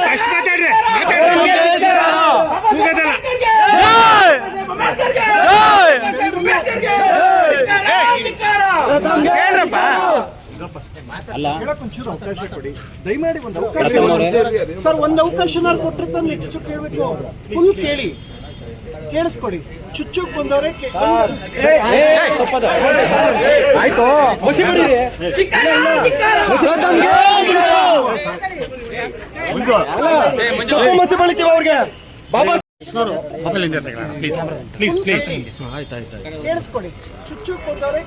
First ಮಾತಾಡ್ರಿ ದಯಮಾಡಿ ಒಂದು ಅವಕಾಶ ಸರ್ ಒಂದು ಅವಕಾಶನಾರು ಕೊಟ್ಟಿರ್ತ ನೆಕ್ಸ್ಟ್ ಕೇಳಬೇಕು ಫುಲ್ ಕೇಳಿ ಕೇಳಿಸ್ಕೊಡಿ ಚುಚ್ಚುಕ್ ಬಂದವ್ರೆ ಆಯ್ತು ಬಳಿತೀವಿ ಅವ್ರಿಗೆ ಬಾಬಾ ಪ್ಲೀಸ್ ಪ್ಲೀಸ್ ಕೇಳಿಸ್ಕೊಡಿ ಚುಚ್ಚುಕ್ ಬಂದವ್ರೆ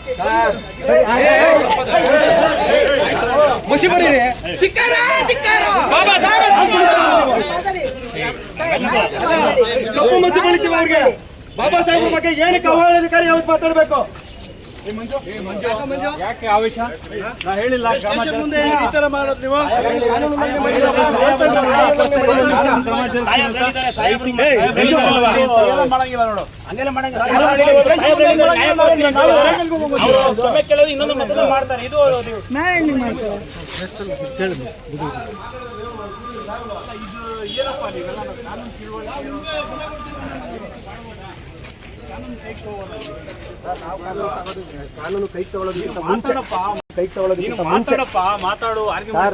ಮುಸಿ ಬರೀರಿ ಮಸಿ ಬಳಿತೀವಿ ಅವ್ರಿಗೆ ಬಾಬಾ ಸಾಹೇಬ್ರ ಬಗ್ಗೆ ಏನಕ್ಕೆ ಅವಹೇಳನಕಾರಿ ಯಾವತ್ತು ಮಾತಾಡ್ಬೇಕು ಮುಂದೆ ಏನಕ್ಕೆ ಈ ತರ ಮಾಡೋದು ನೀವು ಕಾನೂನು ಉಲ್ಲಂಘನೆ ಕಾನೂನು ಕಾನೂನು ಕೈ ತಗೊಳ್ಳೋದಕ್ಕಿಂತ ಮುಂಚೆ ಕೈ ತಗೊಳ್ಳೋದಕ್ಕಿಂತ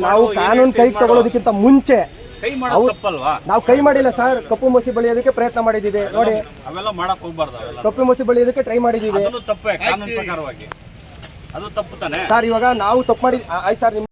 ನಾವು ಕಾನೂನು ಕೈ ತಗೊಳ್ಳೋದಕ್ಕಿಂತ ಮುಂಚೆ ನಾವು ಕೈ ಮಾಡಿಲ್ಲ ಸರ್ ಕಪ್ಪು ಮಸಿ ಬಳಿಯೋದಕ್ಕೆ ಪ್ರಯತ್ನ ಮಾಡಿದ್ದೀವಿ. ನೋಡಿ. ಅವೆಲ್ಲ ಮಾಡಕ್ ಹೋಗ್ಬಾರ್ದು ಕಪ್ಪು ಮಸಿ ಬಳಿಯೋದಕ್ಕೆ ಟ್ರೈ ಮಾಡಿದ್ದೀವಿ. ಸರ್ ಇವಾಗ ನಾವು ತಪ್ಪು ಮಾಡಿ ಆಯ್ತು ಸರ್ ನಿಮ್ಗೆ